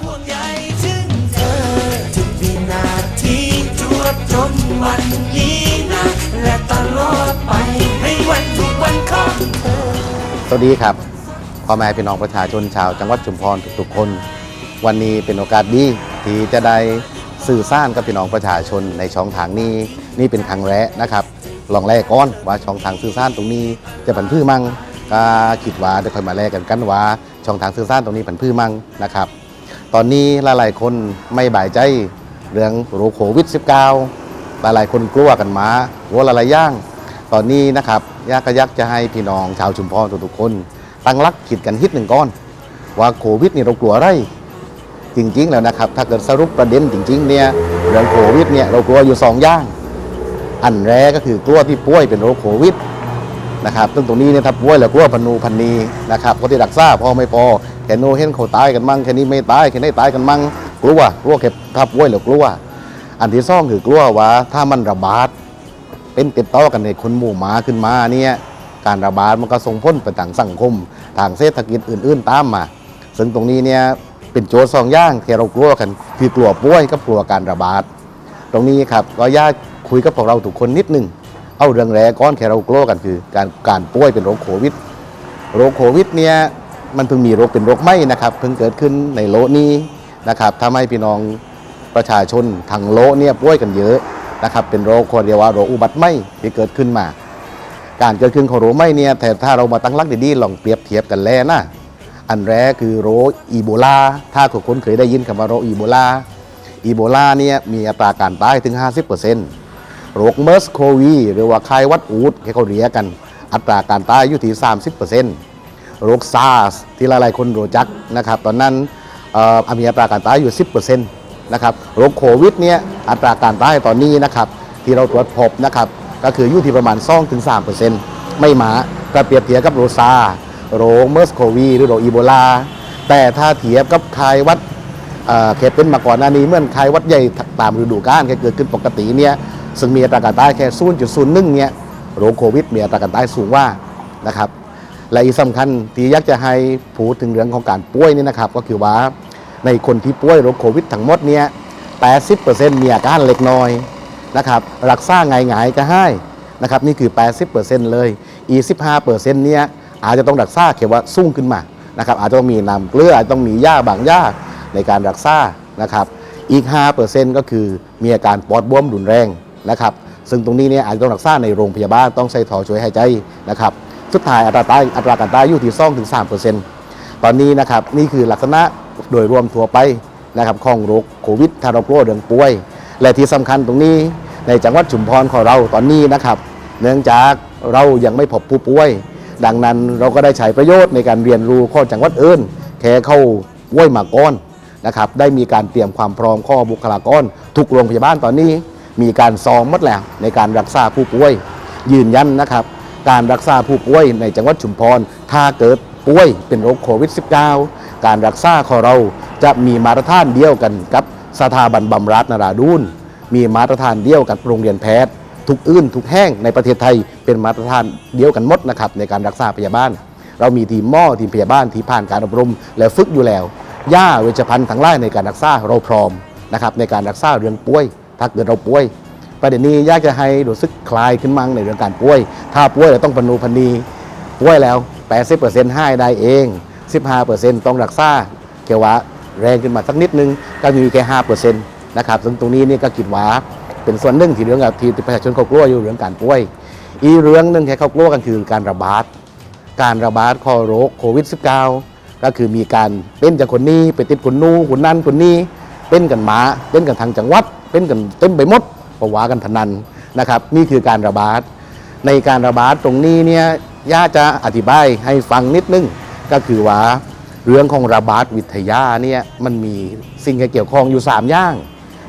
ห่วงใยถึงเธอ ทุกวินาทีจวบจนวันนี้นะ และตลอดไปให้วันทุกวันของเธอ สวัสดีครับพ่อแม่พี่น้องประชาชนชาวจังหวัดชุมพรทุกๆคน วันนี้เป็นโอกาสดีที่จะได้สื่อสารกับพี่น้องประชาชนในช่องทางนี้ นี่เป็นครั้งแรกนะครับลองแรกก่อนว่าช่องทางสื่อสารตรงนี้จะผันพืชมั่งก็คิดว่าเดี๋ยวค่อยมาแลกกันกันว่าช่องทางสื่อสารตรงนี้ผันพืชมั่งนะครับ ตอนนี้หลายๆคนไม่บายใจเรื่องโรคโควิด -19 หลายๆคนกลัวกันมาว่าหลายๆอย่าง ตอนนี้นะครับยากก็ยักจะให้พี่น้องชาวชุมพรทุกๆคน ตั้งรักคิดกันฮิตหนึ่งก้อน ว่าโควิดนี่เรากลัวอะไรจริง ๆ แล้วนะครับ ถ้าเกิดสรุปประเด็นจริง ๆ เนี่ยเรื่องโควิดเนี่ยเรากลัวอยู่สองอย่าง อันแรกก็คือกลัวที่ป่วยเป็นโรคโควิด นะครับซึ่งตรงนี้เนี่ยถ้าป่วยแล้วกลัวพันูพันนีนะครับคนที่รักษาพอไม่พอแค่โนเห็นเขาตายกันมั่งแค่นี้ไม่ตายแค่นี้ตายกันมั่งกลัวกลัวแค่ถ้าป่วยแล้วกลัวอันที่สองคือกลัวว่าถ้ามันระบาดเป็นติดต่อกันในคนหมู่หมาขึ้นมาเนี่ยการระบาดมันก็ส่งผลไปทางสังคมทางเศรษฐกิจอื่น ๆ ตามมา ซึ่งตรงนี้เนี่ยเป็นโจทย์สองอย่างที่เรากลัวกันคือกลัวป่วยกับกลัวการระบาด ตรงนี้ครับก็อยากคุยกับพวกเราทุกคนนิดนึง เอาเรื่องแรกก้อนแค่เรากลัวกันคือการการป่วยเป็นโรคโควิด โรคโควิดเนี่ยมันเพิ่งมีโรคเป็นโรคไหมนะครับ เพิ่งเกิดขึ้นในโลกนี้นะครับทำให้พี่น้องประชาชนทางโลกเนี่ยป่วยกันเยอะนะครับเป็นโรคคนเรียกว่าโรคอุบัติไหมที่เกิดขึ้นมา การเกิดขึ้นของโรคไหมเนี่ยแต่ถ้าเรามาตั้งรักดีๆลองเปรียบเทียบกันแล้วนะอันแรกคือโรคอีโบลา ถ้าทุกคนเคยได้ยินคำว่าโรคอีโบลา อีโบลาเนี่ยมีอัตราการตายถึง 50% โรคเมอร์สโควี หรือว่าไข้หวัดอูดที่เขาเรียกกัน อัตราการตายอยู่ที่ 30%โรคซาร์สที่หลายๆคนรู้จักนะครับ ตอนนั้นเอ่อมีอัตราการตายอยู่ 10%นะครับโรคโควิดเนี่ยอัตราการตายตอนนี้นะครับ ที่เราตรวจพบนะครับ ก็คืออยู่ที่ประมาณ2-3%ไม่หมาก็เปรียบเทียบกับโรซาร์โรคเมอร์สโควี หรือโรคอีโบลา แต่ถ้าเทียบกับไข้หวัดเเคยเป็นมาก่อนหน้านี้เมื่อไข้หวัดใหญ่ตามฤดูกาลแค่เกิดขึ้นปกติเนี่ย ซึ่งมีอัตราการตายแค่0.01เนี่ยโรคโควิดมีอัตราการตายสูงว่านะครับและอีกสำคัญที่อยากจะให้พูดถึงเรื่องของการป่วยนี่นะครับ ก็คือว่าในคนที่ป่วยโรคโควิดทั้งหมดเนี่ย80%มีอาการเล็กน้อยนะครับรักษาไงไงๆก็ให้นะครับนี่คือ 80%เลยอีก15%เนี่ยอาจจะต้องรักษาเขียนว่าสูงขึ้นมานะครับอาจจะต้องมีน้ำเกลืออาจจะต้องมียาบางยาในการรักษานะครับอีก 5%ก็คือมีอาการปอดบวมรุนแรง นะครับ ซึ่งตรงนี้เนี่ยอาจจะต้องรักษาในโรงพยาบาลต้องใช้ท่อช่วยหายใจนะครับ สุดท้ายอัตราตายอัตราการตายอยู่ที่2ถึง3ตอนนี้นะครับนี่คือลักษณะโดยรวมทั่วไปนะครับของโรคโควิดถ้ารกลัวเรื่องป่วย และที่สำคัญตรงนี้ในจังหวัดชุมพรของเราตอนนี้นะครับ เนื่องจากเรายังไม่พบผู้ป่วย ดังนั้นเราก็ได้ใช้ประโยชน์ในการเรียนรู้ข้อจังหวัดอื่นแค่เข้าป่วยมาก่อนนะครับได้มีการเตรียมความพร้อมข้อบุคลากรทุกโรงพยาบาลตอนนี้ มีการซ้อมหมดแล้วในการรักษาผู้ป่วย ยืนยันนะครับ การรักษาผู้ป่วยในจังหวัดชุมพร ถ้าเกิดป่วยเป็นโรคโควิด -19 การรักษาของเราจะมีมาตรฐานเดียวกันกับสถาบันบำราศนราดูนมีมาตรฐานเดียวกับโรงเรียนแพทย์ ทุกอื่นทุกแห่งในประเทศไทยเป็นมาตรฐานเดียวกันหมดนะครับในการรักษาพยาบาล เรามีทีมหมอทีมพยาบาลที่ผ่านการอบรม และฝึกอยู่แล้วย่าเวชภัณฑ์ทั้งหลายในการรักษาเราพร้อมนะครับในการรักษาเรื่องป่วย ถ้าเกิดเราป่วย ประเด็นนี้อยากจะให้รู้สึกคลายขึ้นมั่งในเรื่องการป่วย ถ้าป่วยเราต้องปนูพันนีป่วยแล้ว 80%ให้ได้เอง 15%ต้องรักษาเกี่ยวว่าแรงขึ้นมาสักนิดนึงก็มีแค่5%นะครับซึ่งตรงนี้นี่ก็คิดว่าเป็นส่วนหนึ่งที่เรื่องกับที่ประชาชนเขากลัวอยู่เรื่องการป่วย อีเรื่องหนึ่งที่เขากลัวกันคือการระบาด การระบาดขอโรคโควิด -19 ก็คือมีการเป็นจากคนนี้ไปติดคนนู้นคนนั้นคนนี้ เป็นกันมาเป็นกันทางจังหวัด เป็นกันเต็มไปหมดเพระว่ากันพนันนะครับ นี่คือการระบาด ในการระบาดตรงนี้เนี่ยย่าจะอธิบายให้ฟังนิดนึงก็คือว่าเรื่องของระบาดวิทยาเนี่ยมันมีสิ่งที่เกี่ยวข้องอยู่ 3 อย่าง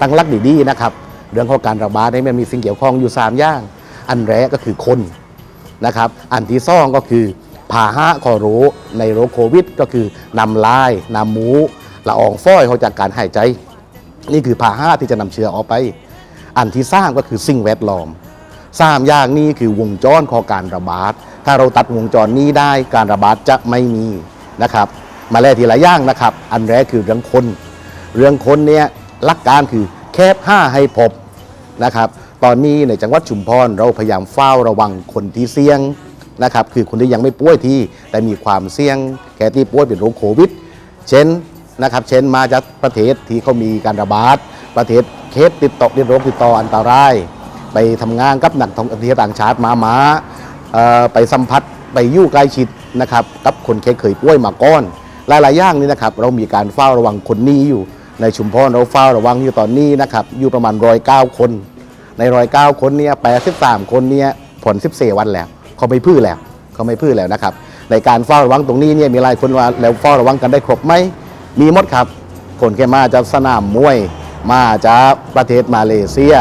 ตั้งรักดีๆนะครับ เรื่องของการระบาดเนี่ยมันมีสิ่งเกี่ยวข้องอยู่ 3 อย่าง อันแรกก็คือคนนะครับ อันที่สองก็คือพาหะคอโรคในโรคโควิด ก็คือนำลายนำหมู ละอองฟอยเขาจากการหายใจ นี่คือพาหะที่จะนำเชื้อออกไป อันที่สร้างก็คือสิ่งแวดล้อมสามอย่างนี้คือวงจรของการระบาด ถ้าเราตัดวงจรนี้ได้การระบาดจะไม่มีนะครับ มาแลกทีละอย่างนะครับ อันแรกคือเรื่องคน เรื่องคนเนี่ยหลักการคือแคบห้าให้พบนะครับ ตอนนี้ในจังหวัดชุมพรเราพยายามเฝ้าระวังคนที่เสี่ยงนะครับ คือคนที่ยังไม่ป่วยที่แต่มีความเสี่ยงแก่ที่ป่วยเป็นโรคโควิด เช่น นะครับ เช่นมาจากประเทศที่เขามีการระบาด ประเทศเคสติดต่อติดโรคติดต่ออันตราย ไปทำงานกับนักท่องเที่ยวต่างชาติมามาไปสัมผัสไปยู่ใกล้ชิดนะครับกับคนเคสเคยป่วยมาก่อนหลายๆอย่างนี่นะครับเรามีการเฝ้าระวังคนนี้อยู่ ในชุมพรเราเฝ้าระวังอยู่ตอนนี้นะครับอยู่ประมาณร้อยเก้าคน ในร้อยเก้าคนเนี่ยแปดสิบสามคนเนี่ยผลสิบสี่วันแล้วเขาไม่พื้อแล้วเขาไม่พื้อแล้วนะครับในการเฝ้าระวังตรงนี้เนี่ยมีหลายคนว่าแล้วเฝ้าระวังกันได้ครบไหม มีหมดครับ คนแค่มาจากสนามมวย มาจากประเทศมาเลเซีย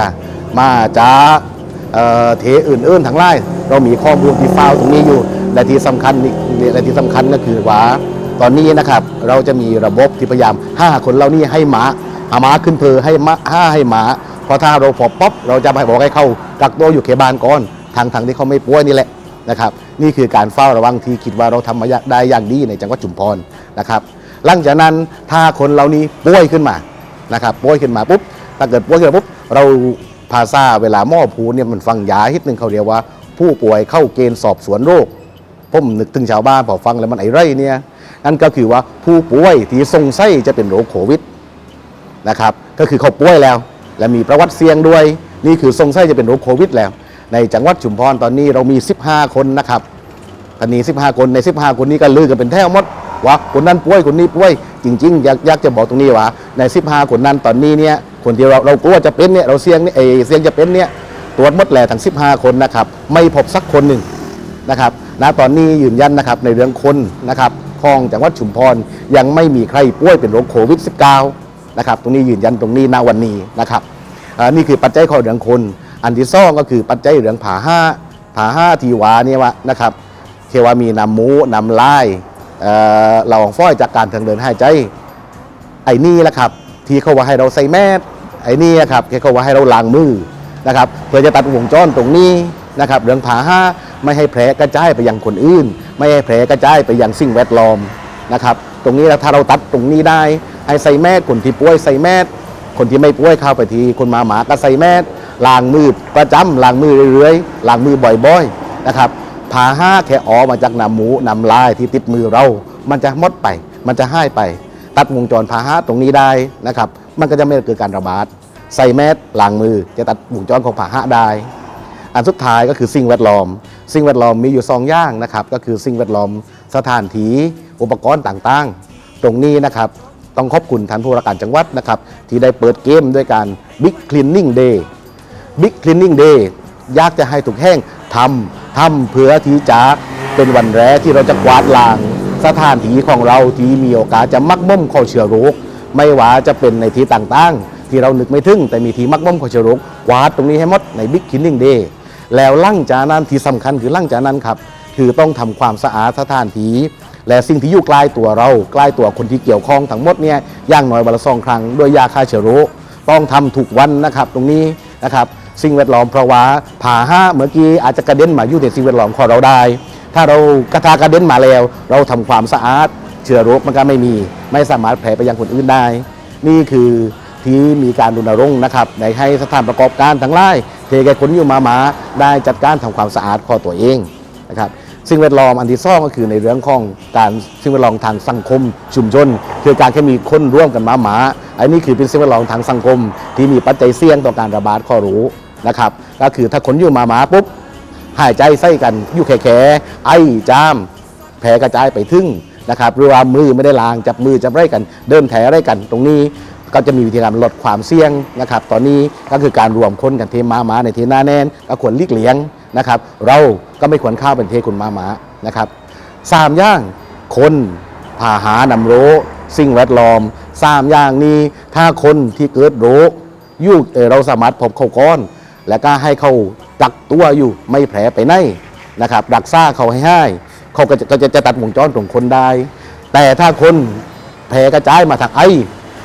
มาจากเอ่อเทอื่นๆทั้งหลายเรามีข้อมูลที่เฝ้าตรงนี้อยู่ และที่สำคัญนี่และที่สำคัญก็คือว่าตอนนี้นะครับเราจะมีระบบที่พยายามห้คนเรานี่ให้หมาเอาหมาขึ้นเพอให้มาห้าให้หมาพอถ้าเราพอป๊อปเราจะไปบอกให้เขากักตัวอยู่เขตบ้านก่อนทางทางที่เขาไม่ป่วยนี่แหละนะครับ นี่คือการเฝ้าระวังที่คิดว่าเราทำมาได้อย่างดีในจังหวัดชุมพรนะครับ หลังจากนั้นถ้าคนเรานี้ป่วยขึ้นมานะครับป่วยขึ้นมาปุ๊บถ้าเกิดป่วยขึ้นมาปุ๊บเราภาษาเวลาหม้อผูเนี่ยมันฟังยาฮิตหนึ่งเขาเรียกว่า ผู้ป่วยเข้าเกณฑ์สอบสวนโรคผมนึกถึงชาวบ้านพอฟังแล้วมันไอ้ไรเนี่ยนั่นก็คือว่าผู้ป่วยที่ทรงไส้จะเป็นโรคโควิดนะครับก็คือเขาป่วยแล้ว และมีประวัติเสี่ยงด้วย นี่คือทรงไส้จะเป็นโรคโควิดแล้ว ในจังหวัดชุมพรตอนนี้เรามี 15 คนนะครับตอนนี้ 15 คนใน 15 คนนี้ก็ลือกันเป็นแถวหมด ว่าคนนั้นป่วยคนนี้ป่วยจริงๆอยากอยากจะบอกตรงนี้ว่า ใน 15 คนนั้นตอนนี้เนี่ยคนที่เราเรากลัวจะเป็นเนี่ยเราเสี่ยงเนี่ยเอเสี่ยงจะเป็นเนี่ยตรวจหมดแหละทั้ง 15 คนนะครับไม่พบสักคนหนึ่งนะครับณตอนนี้ยืนยันนะครับในเรื่องคนนะครับของจังหวัดชุมพรยังไม่มีใครป่วยเป็นโรคโควิด -19 นะครับตรงนี้ยืนยันตรงนี้ณวันนี้นะครับนี่คือปัจจัยข้อเรื่องคน อันที่สองก็คือปัจจัยเรื่องผาห้าผาห้าทีวาเนี่ยว่านะครับเทวามีนำมูน้ำลาย เอ่อเหล่าของฟ้อยจากการทางเดินหายใจ ไอ้นี่แหละครับ ที่เขาว่าให้เราใส่แมสไอ้นี่ครับที่เขาว่าให้เราล้างมือนะครับเพื่อจะตัดวงจรตรงนี้นะครับเรื่องผาห้าไม่ให้แผลกระจายไปยังคนอื่น ไม่ให้แผลกระจายไปยังสิ่งแวดล้อมนะครับตรงนี้ถ้าเราตัดตรงนี้ได้ ให้ใส่แมสคนที่ป่วยใส่แมสคนที่ไม่ป่วยเข้าไปทีคนมาหมาก็ใส่แมสล้างมือประจำล้างมือเรื่อยๆล้างมือบ่อยๆนะครับ ผาห้าแค่ออกมาจากนำหมูนำลายที่ติดมือเรา มันจะมดไป มันจะหายไป ตัดวงจรพาหะตรงนี้ได้นะครับ มันก็จะไม่เกิดการระบาด ใส่แมสล้างมือจะตัดวงจรของพาหะได้ อันสุดท้ายก็คือสิ่งแวดล้อม สิ่งแวดล้อมมีอยู่สองอย่างนะครับ ก็คือสิ่งแวดล้อมสถานที่อุปกรณ์ต่างๆ ตรงนี้นะครับต้องขอบคุณท่านผู้ว่าการจังหวัดนะครับที่ได้เปิดเกมด้วยการ Big Cleaning Day Big Cleaning Day ยากจะให้ทุกแห่งทำ ทำเพื่อที่จะเป็นวันแรกที่เราจะกวาดล้างสถานที่ของเราที่มีโอกาสจะมักม่มข้อเชื้อโรคไม่ว่าจะเป็นในที่ต่างๆ ที่เรานึกไม่ถึงแต่มีที่มักม่มข้อเชื้อโรคกวาดตรงนี้ให้หมดใน Big Cleaning Day แล้วลั่งจานั้นที่สำคัญคือลั่งจานั้นครับคือต้องทำความสะอาดสถานที่และสิ่งที่อยู่ใกล้ตัวเราใกล้ตัวคนที่เกี่ยวข้องทั้งหมดเนี่ยย่างน้อยวันละสองครั้งด้วยยาฆ่าเชื้อโรคต้องทำทุกวันนะครับตรงนี้นะครับ สิ่งแวดล้อมเพราะว่าผ่าห้าเมื่อกี้อาจจะกระเด็นมาอยู่ในสิ่งแวดล้อมของเราได้ ถ้าเรากระทากระเด็นมาแล้ว เราทำความสะอาดเชื้อโรคมันก็ไม่มี ไม่สามารถแผ่ไปยังคนอื่นได้ นี่คือที่มีการรณรงค์นะครับในให้สถานประกอบการทั้งหลายเทแก่คนอยู่มาหมาได้จัดการทำความสะอาดข้อตัวเองนะครับสิ่งแวดล้อมอันที่สองก็คือในเรื่องของการสิ่งแวดล้อมทางสังคม ชุมชน คือการแค่มีคนร่วมกันมาหมาอันนี้คือเป็นสิ่งแวดล้อมทางสังคม ที่มีปัจจัยเสี่ยงต่อการระบาดข้อรู้ นะครับก็คือถ้าคนอยู่มาหมาปุ๊บหายใจใส่กันอยู่แข็ๆไอจาม แผลกระจายไปถึงนะครับหรือว่ามือไม่ได้ล้างจับมือจับไรกันเดินแถไรกัน ตรงนี้ก็จะมีวิธีการลดความเสี่ยงนะครับ ตอนนี้ก็คือการรวมคนกันเทมาหมาในเทหน้าแน่นก็ควรลีกเลี่ยงนะครับ เราก็ไม่ควรเข้าเป็นเทคนมาหมานะครับสามย่างคนพาหานำโรสิ่งแวดล้อมสามอย่างนี้ถ้าคนที่เกิดโรคยู่เอ่อเราสามารถพบเขาก้อน แล้วก็ให้เขากักตัวอยู่ไม่แผลไปไหนนะครับรักษาเขาให้ให้เขาก็จะก็จะจะตัดวงจรของคนได้ แต่ถ้าคนแผลกระจายมาทางไอ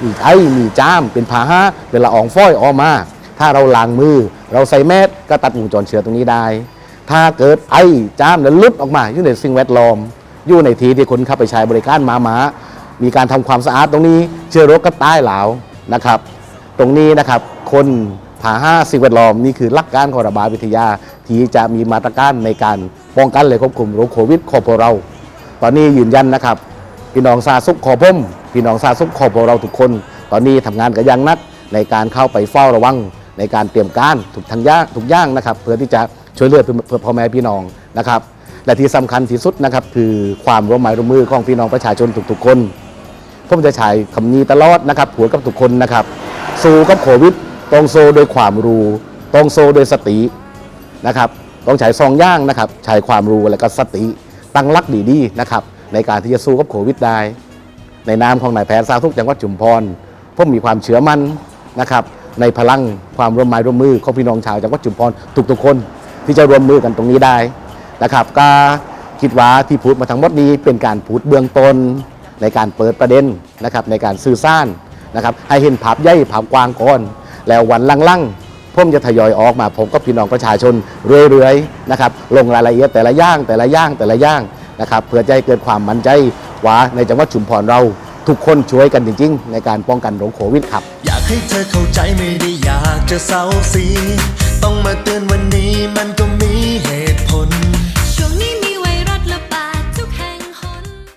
มีไอมีจามเป็นพาหะเป็นละอองฟอยออกมา ถ้าเราล้างมือ เราใส่แมสก็ตัดวงจรเชื้อตรงนี้ได้ ถ้าเกิดไอจามแล้วลุดออกมาอยู่ในสิ่งแวดล้อมอยู่ในทีที่คนเข้าไปใช้บริการมามามีการทำความสะอาดตรงนี้เชื้อโรคก็ตายหลาวนะครับ ตรงนี้นะครับคน ผาห้าสิ่งแวดล้อมนี่คือหลักการของระบาดวิทยา ที่จะมีมาตรการในการป้องกันและควบคุมโรคโควิดของพวกเรา ตอนนี้ยืนยันนะครับ พี่น้องสาธารณสุขขอพ่มพี่น้องสาธารณสุขขอพวกเราทุกคน ตอนนี้ทำงานกันอย่างนักในการเข้าไปเฝ้าระวัง ในการเตรียมการทุกทางย่างทุกย่างนะครับ เพื่อที่จะช่วยเหลือเพื่อพ่อแม่พี่น้องนะครับ และที่สำคัญที่สุดนะครับคือความร่วมมือร่วมมือของพี่น้องประชาชนทุกๆคนผมจะใช้คำนี้ตลอดนะครับผัวกับทุกคนนะครับ สู้กับโควิด ต้องโซโดยความรู้ต้องโซโดยสตินะครับต้องใช้ซองย่างนะครับใช้ความรู้และก็สติตั้งรักดีๆนะครับในการที่จะสู้กับโควิดได้ ในนามของนายแพทย์สาวสุขจังหวัดชุมพรผมมีความเชื่อมั่นนะครับในพลังความร่วมไม้ร่วมมือของพี่น้องชาวจังหวัดชุมพรทุกๆคนที่จะร่วมมือกันตรงนี้ได้นะครับก็คิดว่าที่พูดมาทั้งหมดนี้เป็นการพูดเบื้องต้นในการเปิดประเด็นนะครับในการสื่อสารนะครับให้เห็นภาพใหญ่ภาพกว้างก่อน แล้ววันลังๆผมจะทยอยออกมาผมก็พี่น้องประชาชนเรื่อยๆนะครับลงรายละเอียดแต่ละย่างแต่ละย่างแต่ละย่างนะครับเพื่อจะให้เกิดความมั่นใจว่าในจังหวัดชุมพรเราทุกคนช่วยกันจริง ๆ ในการป้องกันโรคโควิดครับ อยากให้เธอเข้าใจไม่ได้อยากจะเศร้าสีต้องมาเตือนวันนี้มันก็